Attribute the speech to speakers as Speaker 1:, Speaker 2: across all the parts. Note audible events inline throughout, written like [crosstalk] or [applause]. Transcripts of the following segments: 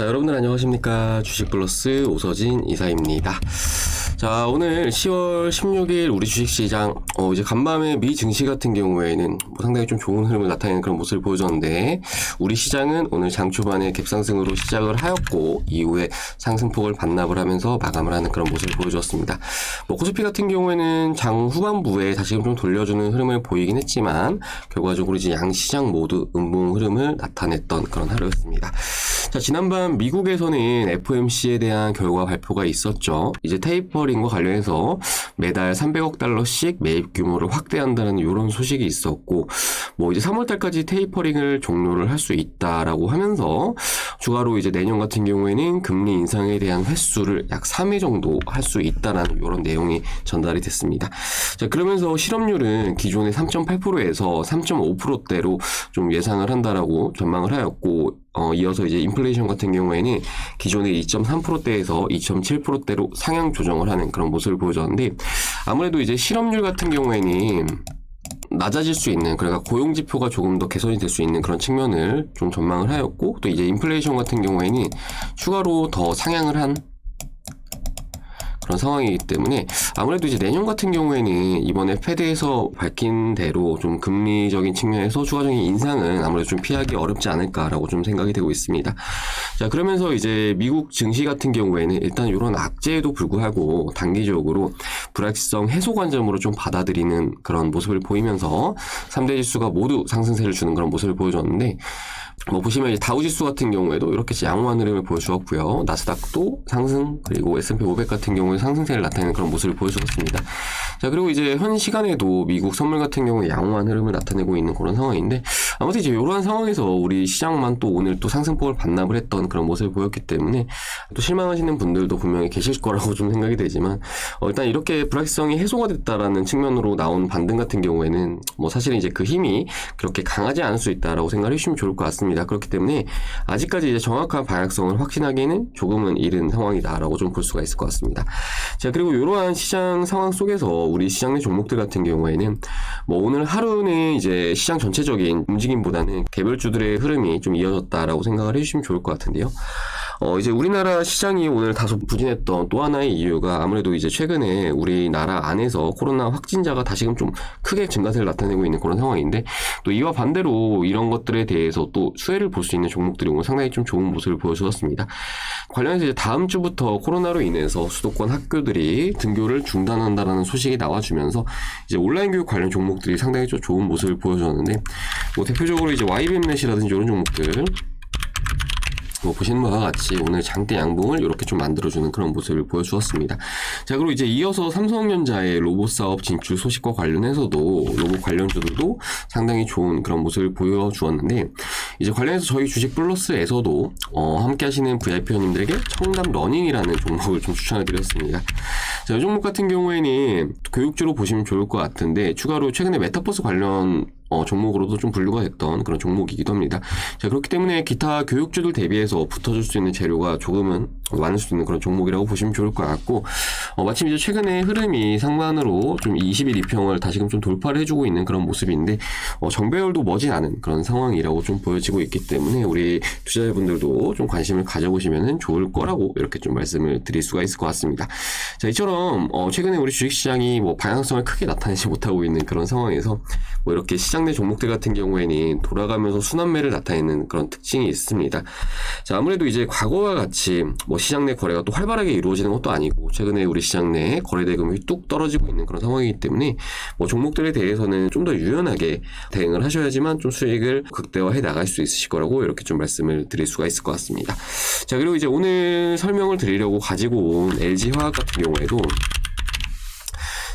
Speaker 1: 자, 여러분들 안녕하십니까. 주식플러스 오서진 이사입니다. 자, 오늘 10월 16일 우리 주식시장, 어, 이제 간밤에 미 증시 같은 경우에는 뭐 상당히 좀 좋은 흐름을 나타내는 그런 모습을 보여줬는데, 우리 시장은 오늘 장 초반에 갭상승으로 시작을 하였고, 이후에 상승폭을 반납을 하면서 마감을 하는 그런 모습을 보여주었습니다. 뭐, 코스피 같은 경우에는 장 후반부에 다시금 좀 돌려주는 흐름을 보이긴 했지만, 결과적으로 이제 양 시장 모두 음봉 흐름을 나타냈던 그런 하루였습니다. 자, 지난밤 미국에서는 FOMC에 대한 결과 발표가 있었죠. 이제 테이퍼 링과 관련해서 매달 300억 달러씩 매입 규모를 확대한다는 이런 소식이 있었고, 뭐 이제 3월 달까지 테이퍼링을 종료를 할 수 있다라고 하면서 추가로 이제 내년 같은 경우에는 금리 인상에 대한 횟수를 약 3회 정도 할 수 있다라는 이런 내용이 전달이 됐습니다. 자, 그러면서 실업률은 기존의 3.8%에서 3.5%대로 좀 예상을 한다라고 전망을 하였고, 어, 이어서 이제 인플레이션 같은 경우에는 기존의 2.3%대에서 2.7%대로 상향 조정을 하는 그런 모습을 보여줬는데 아무래도 이제 실업률 같은 경우에는 낮아질 수 있는 그러니까 고용 지표가 조금 더 개선이 될 수 있는 그런 측면을 좀 전망을 하였고 또 이제 인플레이션 같은 경우에는 추가로 더 상향을 한 그런 상황이기 때문에 아무래도 이제 내년 같은 경우에는 이번에 패드에서 밝힌 대로 좀 금리적인 측면에서 추가적인 인상은 아무래도 좀 피하기 어렵지 않을까라고 좀 생각이 되고 있습니다. 자 그러면서 이제 미국 증시 같은 경우에는 일단 이런 악재에도 불구하고 단기적으로 불확실성 해소 관점으로 좀 받아들이는 그런 모습을 보이면서 3대 지수가 모두 상승세를 주는 그런 모습을 보여줬는데 뭐 보시면 이제 다우 지수 같은 경우에도 이렇게 양호한 흐름을 보여주었고요. 나스닥도 상승 그리고 S&P 500 같은 경우에 상승세를 나타내는 그런 모습을 보여주었습니다. 자 그리고 이제 현 시간에도 미국 선물 같은 경우에 양호한 흐름을 나타내고 있는 그런 상황인데 아무튼 이제 이러한 상황에서 우리 시장만 또 오늘 또 상승폭을 반납을 했던 그런 모습을 보였기 때문에 또 실망하시는 분들도 분명히 계실 거라고 좀 생각이 되지만 어, 일단 이렇게 불확실성이 해소가 됐다라는 측면으로 나온 반등 같은 경우에는 뭐 사실은 이제 그 힘이 그렇게 강하지 않을 수 있다라고 생각을 해주시면 좋을 것 같습니다. 그렇기 때문에 아직까지 이제 정확한 방향성을 확신하기에는 조금은 이른 상황이다라고 좀 볼 수가 있을 것 같습니다. 자 그리고 이러한 시장 상황 속에서 우리 시장 내 종목들 같은 경우에는 뭐 오늘 하루는 이제 시장 전체적인 움직임보다는 개별주들의 흐름이 좀 이어졌다라고 생각을 해주시면 좋을 것 같은데요. 어, 이제 우리나라 시장이 오늘 다소 부진했던 또 하나의 이유가 아무래도 이제 최근에 우리나라 안에서 코로나 확진자가 다시금 좀 크게 증가세를 나타내고 있는 그런 상황인데 또 이와 반대로 이런 것들에 대해서 또 수혜를 볼 수 있는 종목들이 오늘 상당히 좀 좋은 모습을 보여주었습니다. 관련해서 이제 다음 주부터 코로나로 인해서 수도권 학교들이 등교를 중단한다라는 소식이 나와주면서 이제 온라인 교육 관련 종목들이 상당히 좀 좋은 모습을 보여줬는데 뭐 대표적으로 이제 YBM넷이라든지 이런 종목들 뭐 보시는 바와 같이 오늘 장대 양봉을 이렇게 좀 만들어주는 그런 모습을 보여주었습니다. 자, 그리고 이제 이어서 삼성전자의 로봇 사업 진출 소식과 관련해서도 로봇 관련주들도 상당히 좋은 그런 모습을 보여주었는데 이제 관련해서 저희 주식 플러스에서도 어, 함께 하시는 VIP원님들에게 청담 러닝이라는 종목을 좀 추천해 드렸습니다. 자, 이 종목 같은 경우에는 교육주로 보시면 좋을 것 같은데 추가로 최근에 메타버스 관련 어, 종목으로도 좀 분류가 됐던 그런 종목이기도 합니다. 자, 그렇기 때문에 기타 교육주들 대비해서 붙어줄 수 있는 재료가 조금은 많을 수 있는 그런 종목이라고 보시면 좋을 것 같고, 어, 마침 이제 최근에 흐름이 상반으로 좀 20일 이평을 다시금 좀 돌파를 해주고 있는 그런 모습인데, 어, 정배열도 머진 않은 그런 상황이라고 좀 보여지고 있기 때문에 우리 투자자분들도 좀 관심을 가져보시면 좋을 거라고 이렇게 좀 말씀을 드릴 수가 있을 것 같습니다. 자, 이처럼, 어, 최근에 우리 주식시장이 뭐 방향성을 크게 나타내지 못하고 있는 그런 상황에서 뭐 이렇게 시장 내 종목들 같은 경우에는 돌아가면서 순환매를 나타내는 그런 특징이 있습니다. 자, 아무래도 이제 과거와 같이 뭐 시장 내 거래가 또 활발하게 이루어지는 것도 아니고 최근에 우리 시장 내 거래 대금이 뚝 떨어지고 있는 그런 상황이기 때문에 뭐 종목들에 대해서는 좀 더 유연하게 대응을 하셔야지만 좀 수익을 극대화해 나갈 수 있으실 거라고 이렇게 좀 말씀을 드릴 수가 있을 것 같습니다. 자, 그리고 이제 오늘 설명을 드리려고 가지고 온 LG 화학 같은 경우에도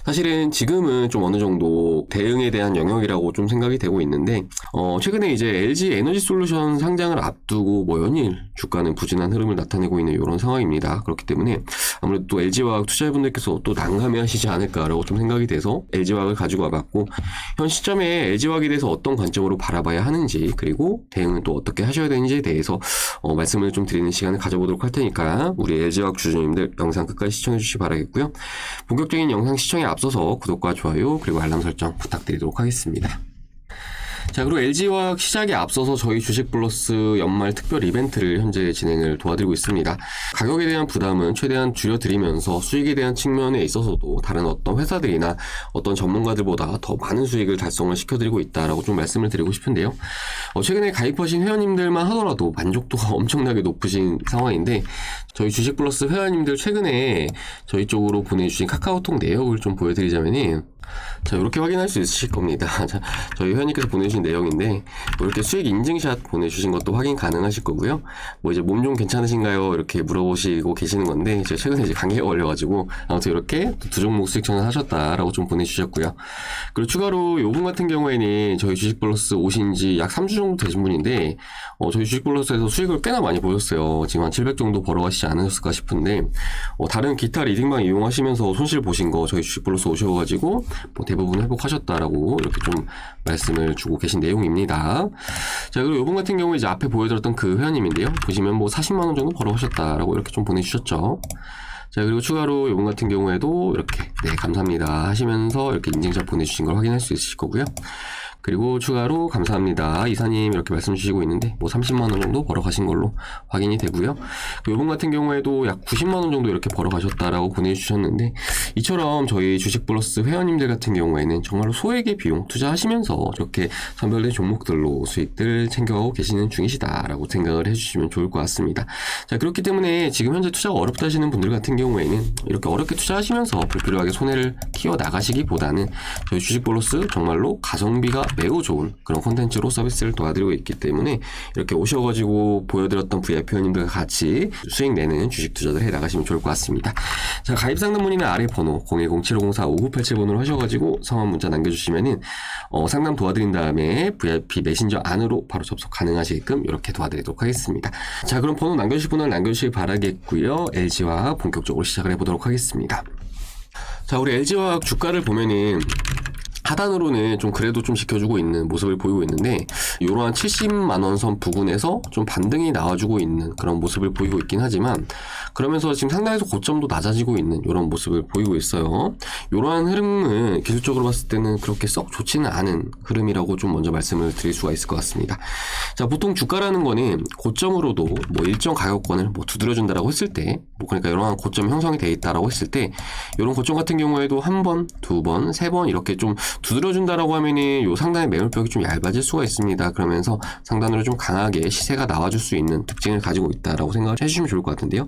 Speaker 1: 사실은 지금은 좀 어느 정도 대응에 대한 영역이라고 좀 생각이 되고 있는데 어 최근에 이제 LG 에너지 솔루션 상장을 앞두고 뭐 연일 주가는 부진한 흐름을 나타내고 있는 이런 상황입니다. 그렇기 때문에 아무래도 또 LG화학 투자자분들께서 또 난감해 하시지 않을까라고 좀 생각이 돼서 LG화학을 가지고 와봤고 현 시점에 LG화학에 대해서 어떤 관점으로 바라봐야 하는지 그리고 대응을 또 어떻게 하셔야 되는지에 대해서 어 말씀을 좀 드리는 시간을 가져보도록 할 테니까 우리 LG화학 주주님들 영상 끝까지 시청해 주시기 바라겠고요. 본격적인 영상 시청에 앞서서 구독과 좋아요 그리고 알람 설정 부탁드리도록 하겠습니다. 자, 그리고 LG화학 시작에 앞서서 저희 주식 플러스 연말 특별 이벤트를 현재 진행을 도와드리고 있습니다. 가격에 대한 부담은 최대한 줄여드리면서 수익에 대한 측면에 있어서도 다른 어떤 회사들이나 어떤 전문가들보다 더 많은 수익을 달성을 시켜드리고 있다라고 좀 말씀을 드리고 싶은데요. 어, 최근에 가입하신 회원님들만 하더라도 만족도가 [laughs] 엄청나게 높으신 상황인데 저희 주식 플러스 회원님들 최근에 저희 쪽으로 보내주신 카카오톡 내역을 좀 보여드리자면은 자, 이렇게 확인할 수 있으실 겁니다. [laughs] 자, 저희 회원님께서 보내주신 내용인데, 뭐 이렇게 수익 인증샷 보내주신 것도 확인 가능하실 거고요. 뭐 이제 몸 좀 괜찮으신가요? 이렇게 물어보시고 계시는 건데, 제가 최근에 이제 감기가 걸려가지고, 아무튼 이렇게 두 종목 수익 전환하셨다라고 좀 보내주셨고요. 그리고 추가로 요분 같은 경우에는 저희 주식 플러스 오신 지 약 3주 정도 되신 분인데, 어, 저희 주식 플러스에서 수익을 꽤나 많이 보셨어요. 지금 한 700 정도 벌어가시지 않으셨을까 싶은데, 어, 다른 기타 리딩방 이용하시면서 손실 보신 거 저희 주식 플러스 오셔가지고, 뭐 대부분 회복하셨다라고 이렇게 좀 말씀을 주고 계신 내용입니다. 자, 그리고 이번 같은 경우에 이제 앞에 보여드렸던 그 회원님인데요. 보시면 뭐 40만원 정도 벌어오셨다라고 이렇게 좀 보내주셨죠. 자, 그리고 추가로 이번 같은 경우에도 이렇게, 네, 감사합니다 하시면서 이렇게 인증샷 보내주신 걸 확인할 수 있으실 거고요. 그리고 추가로 감사합니다. 이사님 이렇게 말씀 주시고 있는데 뭐 30만 원 정도 벌어 가신 걸로 확인이 되고요. 요번 같은 경우에도 약 90만 원 정도 이렇게 벌어 가셨다라고 보내 주셨는데 이처럼 저희 주식 플러스 회원님들 같은 경우에는 정말로 소액의 비용 투자하시면서 이렇게 선별된 종목들로 수익들 챙겨가고 계시는 중이시다라고 생각을 해 주시면 좋을 것 같습니다. 자 그렇기 때문에 지금 현재 투자가 어렵다 하시는 분들 같은 경우에는 이렇게 어렵게 투자하시면서 불필요하게 손해를 키워 나가시기보다는 저희 주식 플러스 정말로 가성비가 매우 좋은 그런 콘텐츠로 서비스를 도와드리고 있기 때문에 이렇게 오셔가지고 보여드렸던 VIP 회원님들과 같이 수익 내는 주식 투자들 해 나가시면 좋을 것 같습니다. 자, 가입 상담 문의는 아래 번호 010-7504-5987번으로 하셔가지고 성함 문자 남겨주시면은 어, 상담 도와드린 다음에 VIP 메신저 안으로 바로 접속 가능하시게끔 이렇게 도와드리도록 하겠습니다. 자, 그럼 번호 남겨주실 분은 남겨주시기 바라겠고요. LG화 본격적으로 시작을 해보도록 하겠습니다. 자, 우리 LG화학 주가를 보면은 하단으로는 좀 그래도 좀 지켜주고 있는 모습을 보이고 있는데 이러한 70만 원선 부근에서 좀 반등이 나와주고 있는 그런 모습을 보이고 있긴 하지만 그러면서 지금 상당히서 고점도 낮아지고 있는 이런 모습을 보이고 있어요. 이러한 흐름은 기술적으로 봤을 때는 그렇게 썩 좋지는 않은 흐름이라고 좀 먼저 말씀을 드릴 수가 있을 것 같습니다. 자 보통 주가라는 거는 고점으로도 뭐 일정 가격권을 뭐 두드려준다라고 했을 때 뭐 그러니까 이러한 고점 형성이 돼 있다라고 했을 때 이런 고점 같은 경우에도 한 번, 두 번, 세 번 이렇게 좀 두드려준다라고 하면은 요 상단의 매물벽이 좀 얇아질 수가 있습니다. 그러면서 상단으로 좀 강하게 시세가 나와줄 수 있는 특징을 가지고 있다라고 생각을 해주시면 좋을 것 같은데요.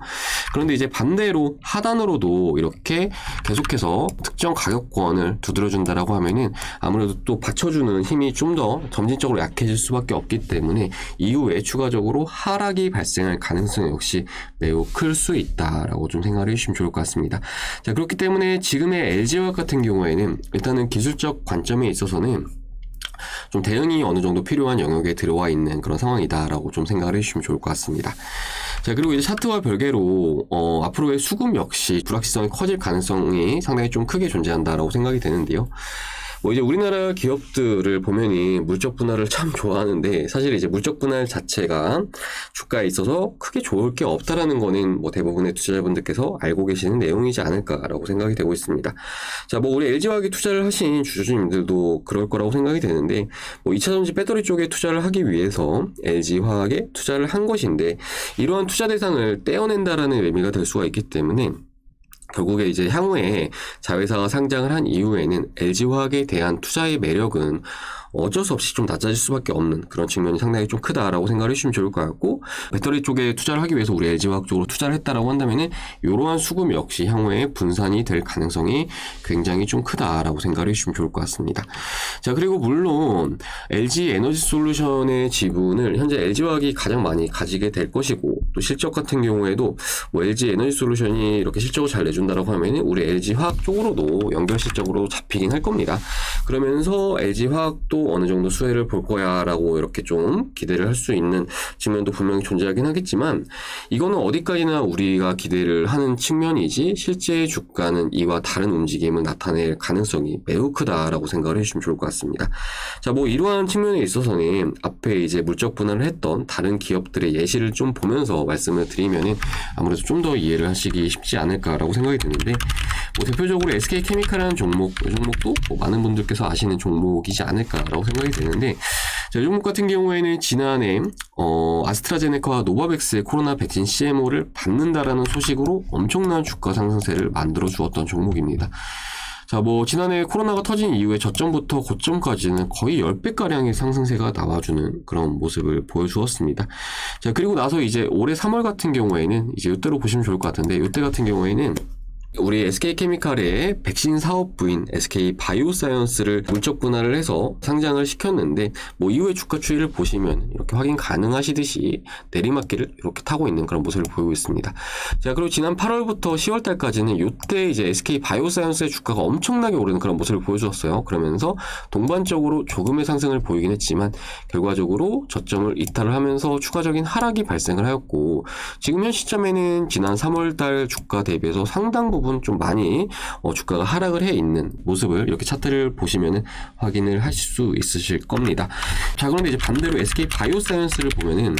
Speaker 1: 그런데 이제 반대로 하단으로도 이렇게 계속해서 특정 가격권을 두드려준다라고 하면은 아무래도 또 받쳐주는 힘이 좀 더 점진적으로 약해질 수밖에 없기 때문에 이후에 추가적으로 하락이 발생할 가능성 역시 매우 클 수 있다라고 좀 생각을 해주시면 좋을 것 같습니다. 자 그렇기 때문에 지금의 LG화학 같은 경우에는 일단은 기술적 관점에 있어서는 좀 대응이 어느 정도 필요한 영역에 들어와 있는 그런 상황이다라고 좀 생각을 해주시면 좋을 것 같습니다. 자 그리고 이제 차트와 별개로 어, 앞으로의 수급 역시 불확실성이 커질 가능성이 상당히 좀 크게 존재한다라고 생각이 되는데요. 뭐 이제 우리나라 기업들을 보면이 물적 분할을 참 좋아하는데 사실 이제 물적 분할 자체가 주가에 있어서 크게 좋을 게 없다라는 거는 뭐 대부분의 투자자분들께서 알고 계시는 내용이지 않을까라고 생각이 되고 있습니다. 자, 뭐 우리 LG화학에 투자를 하신 주주님들도 그럴 거라고 생각이 되는데 뭐 2차전지 배터리 쪽에 투자를 하기 위해서 LG화학에 투자를 한 것인데 이러한 투자 대상을 떼어낸다라는 의미가 될 수가 있기 때문에 결국에 이제 향후에 자회사가 상장을 한 이후에는 LG화학에 대한 투자의 매력은 어쩔 수 없이 좀 낮아질 수밖에 없는 그런 측면이 상당히 좀 크다라고 생각을 해주시면 좋을 것 같고 배터리 쪽에 투자를 하기 위해서 우리 LG화학 쪽으로 투자를 했다라고 한다면은 이러한 수급 역시 향후에 분산이 될 가능성이 굉장히 좀 크다라고 생각을 해주시면 좋을 것 같습니다. 자 그리고 물론 LG 에너지 솔루션의 지분을 현재 LG화학이 가장 많이 가지게 될 것이고 또 실적 같은 경우에도 뭐 LG 에너지 솔루션이 이렇게 실적을 잘 내준다라고 하면은 우리 LG 화학 쪽으로도 연결 실적으로 잡히긴 할 겁니다. 그러면서 LG 화학도 어느 정도 수혜를 볼 거야라고 이렇게 좀 기대를 할 수 있는 측면도 분명히 존재하긴 하겠지만 이거는 어디까지나 우리가 기대를 하는 측면이지 실제 주가는 이와 다른 움직임을 나타낼 가능성이 매우 크다라고 생각을 해주시면 좋을 것 같습니다. 자, 뭐 이러한 측면에 있어서는 앞에 이제 물적 분할을 했던 다른 기업들의 예시를 좀 보면서 말씀을 드리면은 아무래도 좀 더 이해를 하시기 쉽지 않을까라고 생각이 드는데 뭐 대표적으로 SK 케미칼이라는 종목, 이 종목도 뭐 많은 분들께서 아시는 종목이지 않을까 라고 생각이 되는데, 자, 이 종목 같은 경우에는 지난해 어, 아스트라제네카와 노바백스의 코로나 백신 CMO를 받는다라는 소식으로 엄청난 주가 상승세를 만들어 주었던 종목입니다. 자, 뭐, 지난해 코로나가 터진 이후에 저점부터 고점까지는 거의 10배가량의 상승세가 나와주는 그런 모습을 보여주었습니다. 자, 그리고 나서 이제 올해 3월 같은 경우에는 이제 이때로 보시면 좋을 것 같은데, 이때 같은 경우에는 우리 SK케미칼의 백신 사업 부인 SK 바이오사이언스를 물적 분할을 해서 상장을 시켰는데 뭐 이후의 주가 추이를 보시면 이렇게 확인 가능하시듯이 내리막길을 이렇게 타고 있는 그런 모습을 보이고 있습니다. 자 그리고 지난 8월부터 10월 달까지는 이때 이제 SK 바이오사이언스의 주가가 엄청나게 오르는 그런 모습을 보여주었어요. 그러면서 동반적으로 조금의 상승을 보이긴 했지만 결과적으로 저점을 이탈을 하면서 추가적인 하락이 발생을 하였고 지금 현 시점에는 지난 3월 달 주가 대비해서 상당 부분 좀 많이 어, 주가가 하락을 해 있는 모습을 이렇게 차트를 보시면은 확인을 하실 수 있으실 겁니다. 자 그런데 이제 반대로 SK 바이오사이언스를 보면은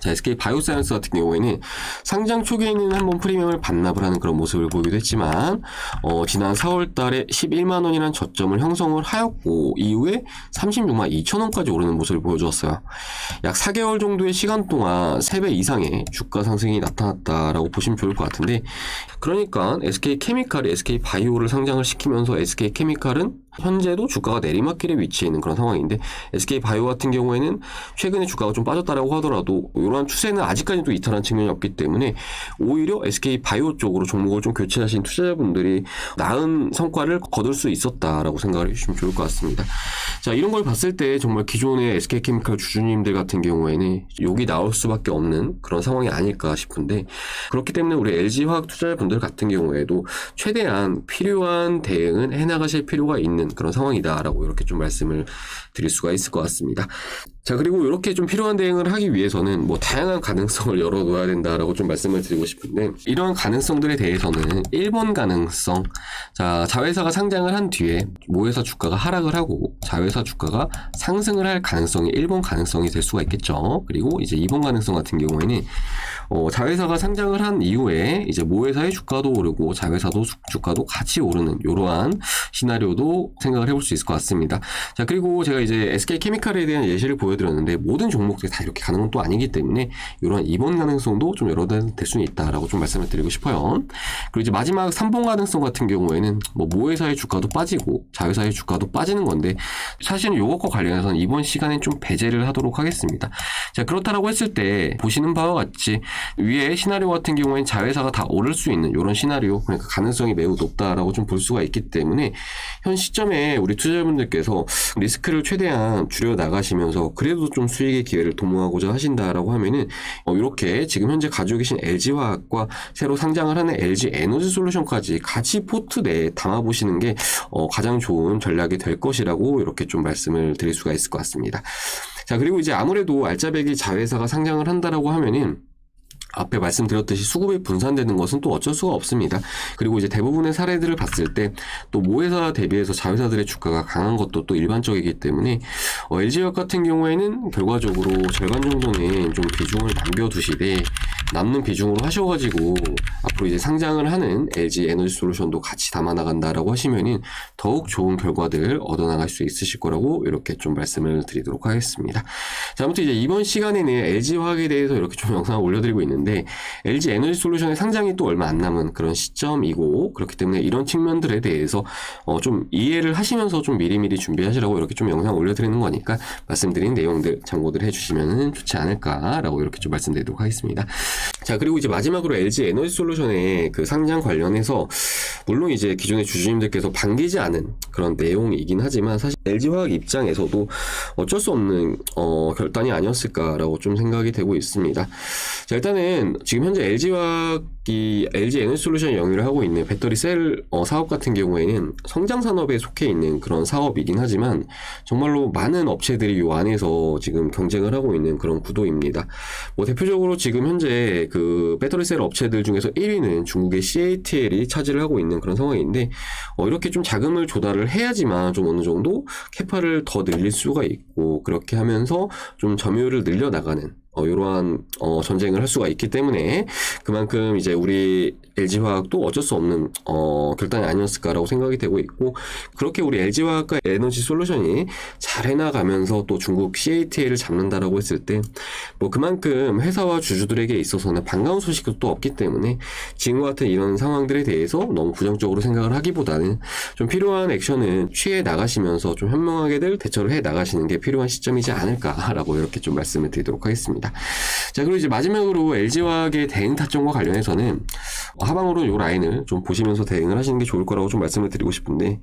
Speaker 1: 자, SK 바이오사이언스 같은 경우에는 상장 초기에는 한번 프리미엄을 반납을 하는 그런 모습을 보이기도 했지만, 어, 지난 4월 달에 11만 원이라는 저점을 형성을 하였고, 이후에 36만 2천 원까지 오르는 모습을 보여주었어요. 약 4개월 정도의 시간 동안 3배 이상의 주가 상승이 나타났다라고 보시면 좋을 것 같은데, 그러니까 SK 케미칼이 SK 바이오를 상장을 시키면서 SK 케미칼은 현재도 주가가 내리막길에 위치해 있는 그런 상황인데 SK 바이오 같은 경우에는 최근에 주가가 좀 빠졌다라고 하더라도 이러한 추세는 아직까지도 이탈한 측면이 없기 때문에 오히려 SK 바이오 쪽으로 종목을 좀 교체하신 투자자분들이 나은 성과를 거둘 수 있었다라고 생각을 해주시면 좋을 것 같습니다. 자 이런 걸 봤을 때 정말 기존의 SK 케미칼 주주님들 같은 경우에는 욕이 나올 수밖에 없는 그런 상황이 아닐까 싶은데 그렇기 때문에 우리 LG 화학 투자자분들 같은 경우에도 최대한 필요한 대응은 해나가실 필요가 있는 그런 상황이다라고 이렇게 좀 말씀을 드릴 수가 있을 것 같습니다. 자 그리고 이렇게 좀 필요한 대응을 하기 위해서는 뭐 다양한 가능성을 [laughs] 열어놓아야 된다라고 좀 말씀을 드리고 싶은데 이러한 가능성들에 대해서는 1번 가능성 자 자회사가 상장을 한 뒤에 모회사 주가가 하락을 하고 자회사 주가가 상승을 할 가능성이 1번 가능성이 될 수가 있겠죠 그리고 이제 2번 가능성 같은 경우에는 어, 자회사가 상장을 한 이후에 이제 모회사의 주가도 오르고 자회사도 주- 주가도 같이 오르는 이러한 시나리오도 생각을 해볼 수 있을 것 같습니다. 자 그리고 제가 이제 SK 케미칼에 대한 예시를 보여 드렸는데 모든 종목들이 다 이렇게 가는 건 또 아니기 때문에 이러한 2번 가능성도 좀 열어될 수는 있다라고 좀 말씀을 드리고 싶어요. 그리고 이제 마지막 3번 가능성 같은 경우에는 뭐 모회사의 주가도 빠지고 자회사의 주가도 빠지는 건데 사실은 이것과 관련해서는 이번 시간에 좀 배제를 하도록 하겠습니다. 자 그렇다라고 했을 때 보시는 바와 같이 위에 시나리오 같은 경우에는 자회사가 다 오를 수 있는 이런 시나리오 그러니까 가능성이 매우 높다라고 좀 볼 수가 있기 때문에 현 시점에 우리 투자자분들께서 리스크를 최대한 줄여 나가시면서 그래 도 좀 수익의 기회를 도모하고자 하신다라고 하면은 어, 이렇게 지금 현재 가지고 계신 LG화학과 새로 상장을 하는 LG 에너지 솔루션까지 같이 포트 내에 담아 보시는 게 어, 가장 좋은 전략이 될 것이라고 이렇게 좀 말씀을 드릴 수가 있을 것 같습니다. 자 그리고 이제 아무래도 알짜배기 자회사가 상장을 한다라고 하면은 앞에 말씀드렸듯이 수급이 분산되는 것은 또 어쩔 수가 없습니다. 그리고 이제 대부분의 사례들을 봤을 때 또 모회사 대비해서 자회사들의 주가가 강한 것도 또 일반적이기 때문에 어, LG화학 같은 경우에는 결과적으로 절반 정도는 좀 비중을 남겨두시되 남는 비중으로 하셔가지고 앞으로 이제 상장을 하는 LG 에너지 솔루션도 같이 담아 나간다라고 하시면은 더욱 좋은 결과들 얻어나갈 수 있으실 거라고 이렇게 좀 말씀을 드리도록 하겠습니다. 자, 아무튼 이제 이번 시간에는 LG 화학에 대해서 이렇게 좀 [laughs] 영상을 올려드리고 있는데 LG 에너지 솔루션의 상장이 또 얼마 안 남은 그런 시점이고 그렇기 때문에 이런 측면들에 대해서 어, 좀 이해를 하시면서 좀 미리미리 준비하시라고 이렇게 좀 영상 올려드리는 거니까 말씀드린 내용들 참고들 해주시면 좋지 않을까라고 이렇게 좀 말씀드리도록 하겠습니다. 자 그리고 이제 마지막으로 LG 에너지 솔루션의 그 상장 관련해서 물론 이제 기존의 주주님들께서 반기지 않은 그런 내용이긴 하지만 사실 LG 화학 입장에서도 어쩔 수 없는 어, 결단이 아니었을까라고 좀 생각이 되고 있습니다. 자 일단은 지금 현재 LG 화학 이 LG 에너지 솔루션 영위를 하고 있는 배터리 셀 어, 사업 같은 경우에는 성장 산업에 속해 있는 그런 사업이긴 하지만 정말로 많은 업체들이 요 안에서 지금 경쟁을 하고 있는 그런 구도입니다. 뭐 대표적으로 지금 현재 그 배터리 셀 업체들 중에서 1위는 중국의 CATL이 차지를 하고 있는 그런 상황인데 어, 이렇게 좀 자금을 조달을 해야지만 좀 어느 정도 캐파를 더 늘릴 수가 있고 그렇게 하면서 좀 점유율을 늘려 나가는 어, 이러한 어, 전쟁을 할 수가 있기 때문에 그만큼 이제 우리 LG화학도 어쩔 수 없는 어, 결단이 아니었을까라고 생각이 되고 있고 그렇게 우리 LG화학과 에너지 솔루션이 잘 해나가면서 또 중국 CATL을 잡는다라고 했을 때 뭐 그만큼 회사와 주주들에게 있어서는 반가운 소식도 또 없기 때문에 지금과 같은 이런 상황들에 대해서 너무 부정적으로 생각을 하기보다는 좀 필요한 액션은 취해 나가시면서 좀 현명하게들 대처를 해 나가시는 게 필요한 시점이지 않을까라고 이렇게 좀 말씀을 드리도록 하겠습니다. 자, 그리고 이제 마지막으로 LG화학의 대응 타점과 관련해서는 하방으로 이 라인을 좀 보시면서 대응을 하시는 게 좋을 거라고 좀 말씀을 드리고 싶은데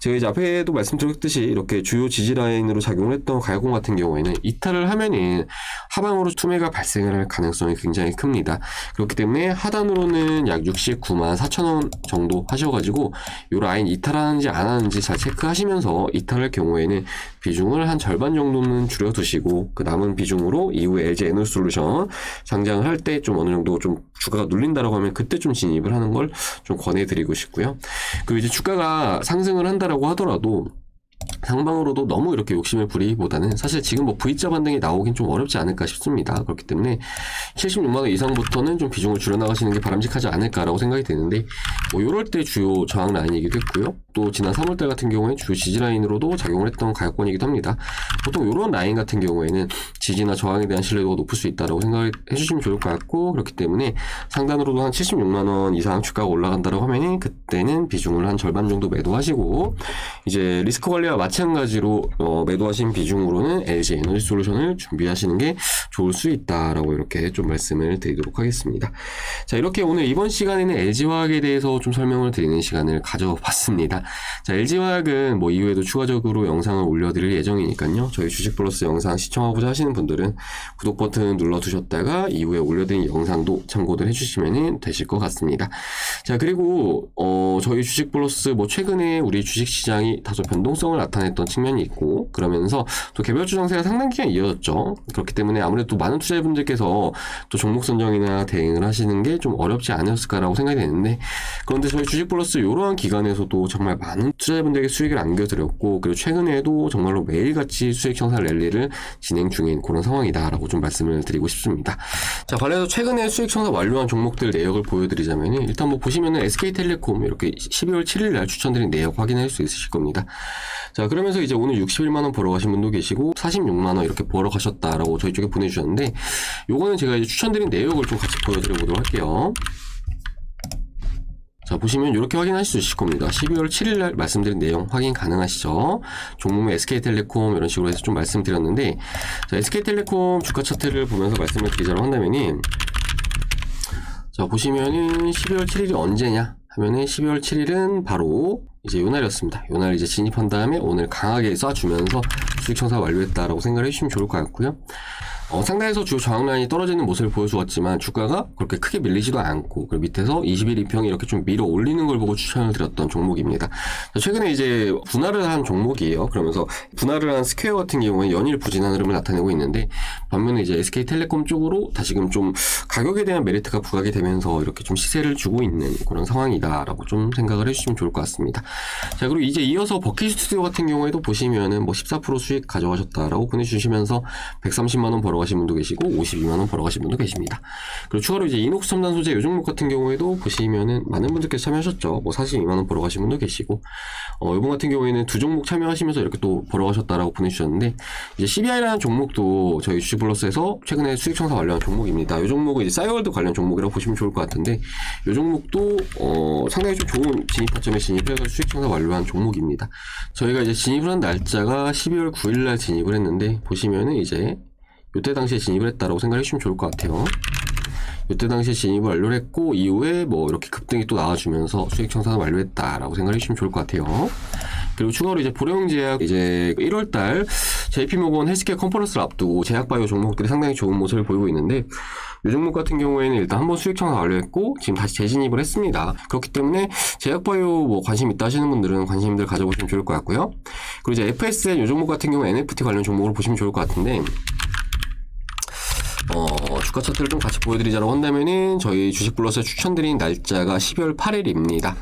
Speaker 1: 제가 이제 앞에도 말씀드렸듯이 이렇게 주요 지지 라인으로 작용을 했던 가야공 같은 경우에는 이탈을 하면은 하방으로 투매가 발생을 할 가능성이 굉장히 큽니다. 그렇기 때문에 하단으로는 약 69만 4천 원 정도 하셔가지고 이 라인 이탈하는지 안 하는지 잘 체크하시면서 이탈할 경우에는 비중을 한 절반 정도는 줄여두시고 그 남은 비중으로 이후에 LG 에너솔루션 상장을 할 때 좀 어느 정도 좀 주가가 눌린다라고 하면 그때 좀 진입을 하는 걸 좀 권해드리고 싶고요. 그리고 이제 주가가 상승을 한다라고 하더라도 상방으로도 너무 이렇게 욕심을 부리기보다는 사실 지금 뭐 V자 반등이 나오긴 좀 어렵지 않을까 싶습니다. 그렇기 때문에 76만원 이상부터는 좀 비중을 줄여나가시는 게 바람직하지 않을까라고 생각이 되는데 뭐 요럴 때 주요 저항 라인이기도 했고요. 또 지난 3월달 같은 경우에 주요 지지 라인으로도 작용을 했던 가격권이기도 합니다. 보통 요런 라인 같은 경우에는 지지나 저항에 대한 신뢰도가 높을 수 있다라고 생각해 주시면 좋을 것 같고 그렇기 때문에 상단으로도 한 76만원 이상 주가가 올라간다라고 하면 그때는 비중을 한 절반 정도 매도하시고 이제 리스크 관리 와 마찬가지로 어, 매도하신 비중으로는 LG 에너지 솔루션을 준비하시는 게 좋을 수 있다라고 이렇게 좀 말씀을 드리도록 하겠습니다. 자 이렇게 오늘 이번 시간에는 LG화학에 대해서 좀 설명을 드리는 시간을 가져봤습니다. 자 LG화학은 뭐 이후에도 추가적으로 영상을 올려드릴 예정이니까요. 저희 주식 플러스 영상 시청하고자 하시는 분들은 구독 버튼 눌러두셨다가 이후에 올려드린 영상도 참고를 해주시면 되실 것 같습니다. 자 그리고 어, 저희 주식 플러스 뭐 최근에 우리 주식 시장이 다소 변동성을 나타냈던 측면이 있고 그러면서 또 개별주 장세가 상당 기간 이어졌죠. 그렇기 때문에 아무래도 많은 투자자분들께서 또 종목 선정이나 대응을 하시는 게 좀 어렵지 않았을까라고 생각이 되는데 그런데 저희 주식 플러스 이러한 기간에서도 정말 많은 투자자분들에게 수익을 안겨드렸고 그리고 최근에도 정말로 매일같이 수익 형사 랠리를 진행 중인 그런 상황이다라고 좀 말씀을 드리고 싶습니다. 자 관련해서 최근에 수익 형사 완료한 종목들 내역을 보여드리자면 일단 뭐 보시면은 SK텔레콤 이렇게 12월 7일 날 추천드린 내역 확인할 수 있으실 겁니다. 자 그러면서 이제 오늘 61만 원 벌어 가신 분도 계시고 46만 원 이렇게 벌어 가셨다라고 저희 쪽에 보내주셨는데 요거는 제가 이제 추천드린 내역을 좀 같이 보여드려 보도록 할게요. 자 보시면 이렇게 확인하실 수 있을 겁니다. 12월 7일 날 말씀드린 내용 확인 가능하시죠? 종목명 SK텔레콤 이런 식으로 해서 좀 말씀드렸는데 자 SK텔레콤 주가 차트를 보면서 말씀을 드리자고 한다면은 자 보시면은 12월 7일이 언제냐 하면은 12월 7일은 바로 이제 요날이었습니다. 요날 이제 진입한 다음에 오늘 강하게 쏴주면서 수익 청사 완료했다라고 생각을 해주시면 좋을 것 같고요. 어, 상단에서 주요 저항 라인이 떨어지는 모습을 보여주었지만 주가가 그렇게 크게 밀리지도 않고 그 밑에서 21 2평이 이렇게 좀 밀어 올리는 걸 보고 추천을 드렸던 종목입니다. 최근에 이제 분할을 한 종목이에요. 그러면서 분할을 한 스퀘어 같은 경우에 연일 부진한 흐름을 나타내고 있는데 반면에 이제 SK텔레콤 쪽으로 다시금 좀 가격에 대한 메리트가 부각이 되면서 이렇게 좀 시세를 주고 있는 그런 상황이다라고 좀 생각을 해주시면 좋을 것 같습니다. 자 그리고 이제 이어서 버킷 스튜디오 같은 경우에도 보시면은 뭐 14% 수익 가져가셨다라고 보내주시면서 130만 원 벌어 가신 분도 계시고 52만 원 벌어 가신 분도 계십니다. 그리고 추가로 이제 이녹스 첨단 소재 요 종목 같은 경우에도 보시면은 많은 분들께서 참여하셨죠. 뭐 42만 원 벌어 가신 분도 계시고 어 이번 같은 경우에는 두 종목 참여하시면서 이렇게 또 벌어 가셨다라고 보내주셨는데 이제 CBI라는 종목도 저희 주식 플러스에서 최근에 수익 청사 완료한 종목입니다. 이 종목은 이제 사이월드 관련 종목이라고 보시면 좋을 것 같은데 이 종목도 어 상당히 좀 좋은 진입 타점에 진입해서 수익 청사 완료한 종목입니다. 저희가 이제 진입을 한 날짜가 12월 9일 날 진입을 했는데 보시면은 이제 이때 당시에 진입을 했다라고 생각해 주시면 좋을 것 같아요. 이때 당시에 진입을 완료를 했고 이후에 뭐 이렇게 급등이 또 나와주면서 수익 청산을 완료했다라고 생각해 주시면 좋을 것 같아요. 그리고 추가로 이제 보령 제약 이제 1월달 JP모건 헬스케어 컨퍼런스를 앞두고 제약바이오 종목들이 상당히 좋은 모습을 보이고 있는데 이 종목 같은 경우에는 일단 한번 수익 청산 완료했고 지금 다시 재진입을 했습니다. 그렇기 때문에 제약바이오 뭐 관심 있다 하시는 분들은 관심들 가져보시면 좋을 것 같고요. 그리고 이제 FSN 이 종목 같은 경우 NFT 관련 종목으로 보시면 좋을 것 같은데 어, 주가 차트를 좀 같이 보여드리자고 한다면은 저희 주식 플러스 추천드린 날짜가 12월 8일입니다.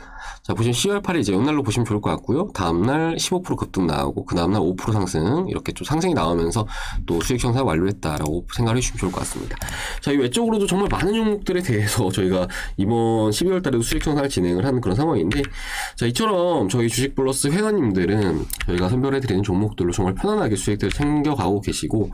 Speaker 1: 자, 보시면 10월 8일 이제 연날로 보시면 좋을 것 같고요. 다음날 15% 급등 나오고, 그 다음날 5% 상승, 이렇게 좀 상승이 나오면서 또 수익 형상 완료했다라고 생각을 해주시면 좋을 것 같습니다. 자, 이 외적으로도 정말 많은 종목들에 대해서 [laughs] 저희가 이번 12월 달에도 수익 형상을 진행을 하는 그런 상황인데, 자, 이처럼 저희 주식 플러스 회원님들은 저희가 선별해드리는 종목들로 정말 편안하게 수익들을 챙겨가고 계시고,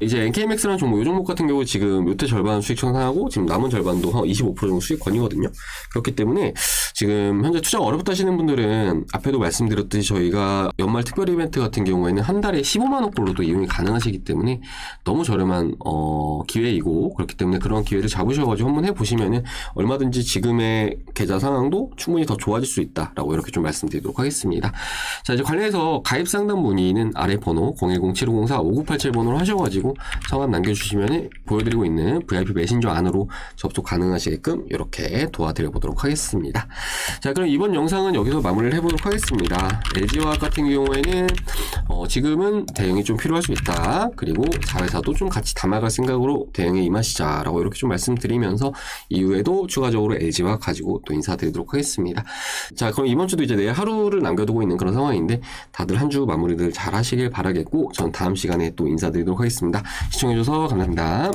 Speaker 1: 이제 NKMX라는 종목, 이 종목 같은 경우 지금 요때 절반 수익 형상하고, 지금 남은 절반도 한 25% 정도 수익권이거든요. 그렇기 때문에 지금 현재 투자 가 어렵다 하시는 분들은 앞에도 말씀드렸듯이 저희가 연말 특별 이벤트 같은 경우에는 한 달에 15만 원꼴로도 이용이 가능하시기 때문에 너무 저렴한 어, 기회이고 그렇기 때문에 그런 기회를 잡으셔가지고 한번 해보시면은 얼마든지 지금의 계좌 상황도 충분히 더 좋아질 수 있다라고 이렇게 좀 말씀드리도록 하겠습니다. 자 이제 관련해서 가입 상담 문의는 아래 번호 010-7504-5987 번호로 하셔가지고 성함 남겨주시면 보여드리고 있는 VIP 메신저 안으로 접속 가능하시게끔 이렇게 도와드려 보도록 하겠습니다. 자 그럼 이번 영상은 여기서 마무리를 해보도록 하겠습니다. LG화학 같은 경우에는 어, 지금은 대응이 좀 필요할 수 있다. 그리고 자회사도 좀 같이 담아갈 생각으로 대응에 임하시자라고 이렇게 좀 말씀드리면서 이후에도 추가적으로 LG화학 가지고 또 인사드리도록 하겠습니다. 자 그럼 이번 주도 이제 내일 하루를 남겨두고 있는 그런 상황인데 다들 한 주 마무리들 잘 하시길 바라겠고 전 다음 시간에 또 인사드리도록 하겠습니다. 시청해주셔서 감사합니다.